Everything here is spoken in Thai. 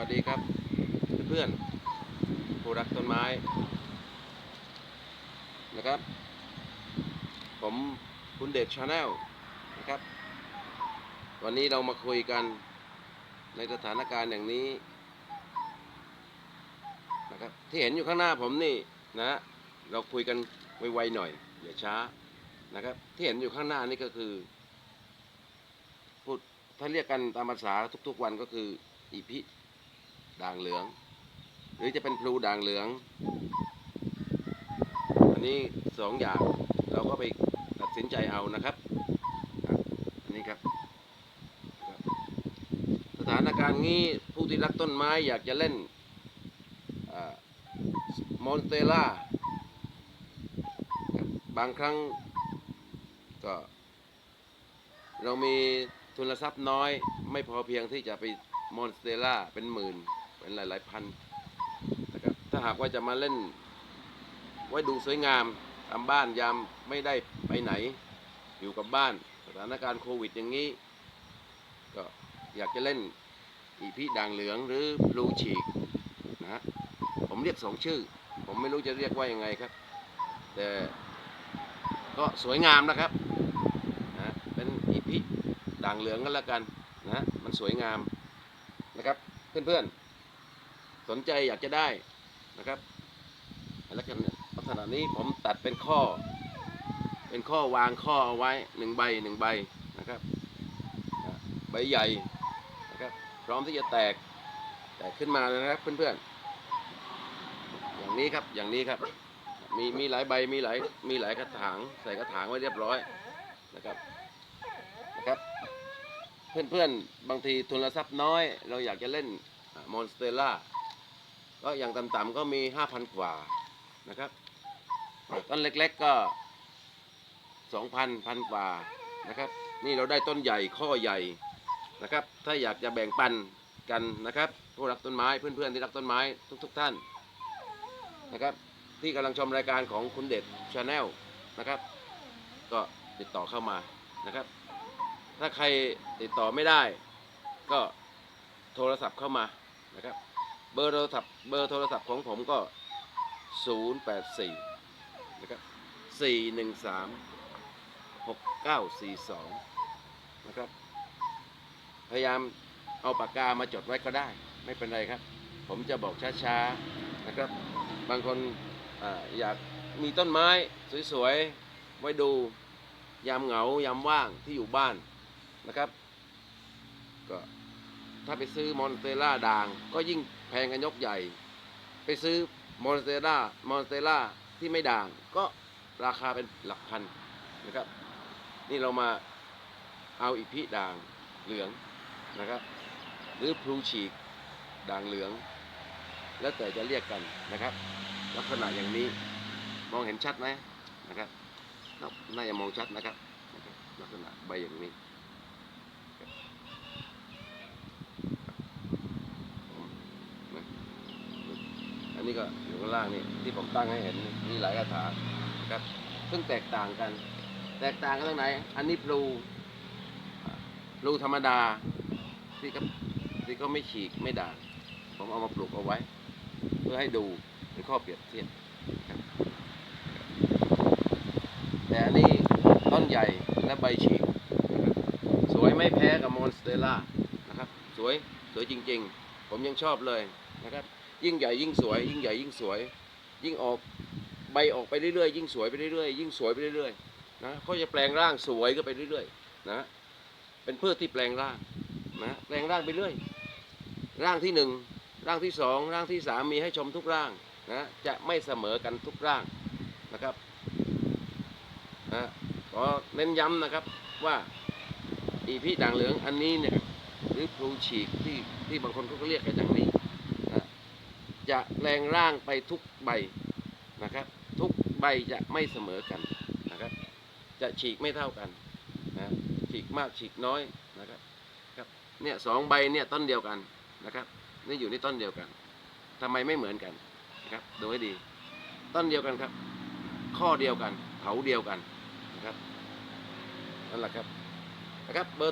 วัสดีครับ เพื่อนๆผู้รักต้นไม้ นะครับ ผมคุณเดชชาแนลนะครับ วันนี้เรามาคุยกันในสถานการณ์อย่างนี้นะครับที่เห็นอยู่ข้างหน้าผมนี่นะเราคุยกันไวๆหน่อยอย่าช้านะครับ ที่เห็นอยู่ข้างหน้านี่ก็คือพูดถ้าเรียกกันตามภาษาทุกๆวันก็คืออีพิ ด่างเหลือง หรือจะเป็นพลูด่างเหลือง อันนี้สองอย่างเราก็ไปตัดสินใจเอานะครับอันนี้ครับ สถานการณ์งี้ผู้ที่รักต้นไม้อยากจะเล่นมอนเตล่าบางครั้งก็ เรามีทุนทรัพย์น้อย ไม่พอเพียงที่จะไปมอนสเตล่าเป็นหมื่น เป็นหลาย ๆ พันนะครับถ้าหากว่าจะมาเล่น ไว้ดูสวยงามตามบ้านยามไม่ได้ไปไหน อยู่กับบ้านสถานการณ์โควิดอย่างนี้ ก็อยากจะเล่นอีพีด่างเหลืองหรือพลูฉีกนะฮะผมเรียกสองชื่อ ผมไม่รู้จะเรียกว่ายังไงครับ แต่ก็สวยงามนะครับนะเป็นอีพิด่างเหลืองกันแล้วกันนะมันสวยงามนะครับเพื่อนๆ สนใจอยากจะได้นะครับแล้วกันลักษณะนี้ผมตัดเป็นข้อ เป็นข้อวางข้อเอาไว้หนึ่งใบหนึ่งใบนะครับใบใหญ่นะครับพร้อมที่จะแตกแตกขึ้นมาเลยนะครับเพื่อนๆ อย่างนี้ครับอย่างนี้ครับ มีมีหลายใบมีหลายมีหลายกระถางใส่กระถางไว้เรียบร้อยนะครับนะครับ เพื่อนๆ บางทีทุนทรัพย์น้อย เราอยากจะเล่นมอนสเตล่า ก็อย่างต่ำๆก็มี5,000กว่านะครับต้นเล็กๆก็2,000พันกว่านะครับ นี่เราได้ต้นใหญ่ข้อใหญ่นะครับ ถ้าอยากจะแบ่งปันกันนะครับผู้รักต้นไม้เพื่อนๆที่รักต้นไม้ทุก ๆ ท่านนะครับ ที่กำลังชมรายการของคุณเด็ดชาแนลนะครับ ก็ติดต่อเข้ามานะครับ ถ้าใครติดต่อไม่ได้ ก็โทรศัพท์เข้ามานะครับ เบอร์โทรศัพท์เบอร์โทรศัพท์ของผมก็ 084 นะครับ 413 6942 นะครับ พยายามเอาปากกามาจดไว้ก็ได้ ไม่เป็นไรครับ ผมจะบอกช้าๆ นะครับ บางคนออยากมีต้นไม้สวยๆ ไว้ดูยามเหงายามว่างที่อยู่บ้านนะครับ ก็ถ้าไปซื้อมอนเตล่าด่างก็ยิ่ง แพงกันยกใหญ่ ไปซื้อมอนสเตล่ามอนสเตล่าที่ไม่ด่างก็ราคาเป็นหลักพันนะครับ นี่เรามาเอาอีพิด่างเหลืองนะครับ หรือพลูฉีกด่างเหลือง แล้วแต่จะเรียกกันนะครับ ลักษณะอย่างนี้มองเห็นชัดไหมนะครับน่าจะมองชัดนะครับนะครับลักษณะใบอย่างนี้ครับนะอั นี้ก็อยู่ข้างล่างนี่ที่ผมตั้งให้เห็นมีหลายกระถางนะครับซึ่งแตกต่างกัน แตกต่างกันตรงไหน อันนี้พลูอ่าพลูธรรมดาที่เขาที่เขาไม่ฉีกไม่ด่างผมเอามาปลูกเอาไว้ เพื่อให้ดูเป็นข้อเปรียบเทียบแต่อันนี้ต้นใหญ่และใบฉีกสวยไม่แพ้กับมอนสเตล่านะครับ สวยสวยจริง ๆ ผมยังชอบเลยนะครับ ยิ่งใหญ่ยิ่งสวย ยิ่งใหญ่ยิ่งสวย ยิ่งออกใบออกไปเรื่อยๆยิ่งสวยไปเรื่อยๆยิ่งสวยไปเรื่อยๆนะเขาจะแปลงร่างสวยก็ไปเรื่อยๆนะเป็นพืชที่แปลงร่างนะแปลงร่างไปเรื่อย ร่างที่หนึ่งร่างที่สองร่างที่สามมีให้ชมทุกร่างนะจะไม่เสมอกันทุกร่างนะครับนะขอเน้นย้ำนะครับว่าอีพีด่างเหลืองอันนี้เนี่ยหรือพลูฉีกที่ที่บางคนเขาก็เรียกกันอย่างนี้ จะแปลงร่างไปทุกใบนะครับ ทุกใบจะไม่เสมอกันนะครับ จะฉีกไม่เท่ากันนะฉีกมากฉีกน้อยนะครับครับเนี่ยสองใบเนี่ยต้นเดียวกันนะครับ นี่อยู่ในต้นเดียวกันทำไมไม่เหมือนกันนะครับดูให้ดี ต้นเดียวกันครับ ข้อเดียวกันเผาเดียวกันนะครับนั่นแหละครับนะครับเบอร์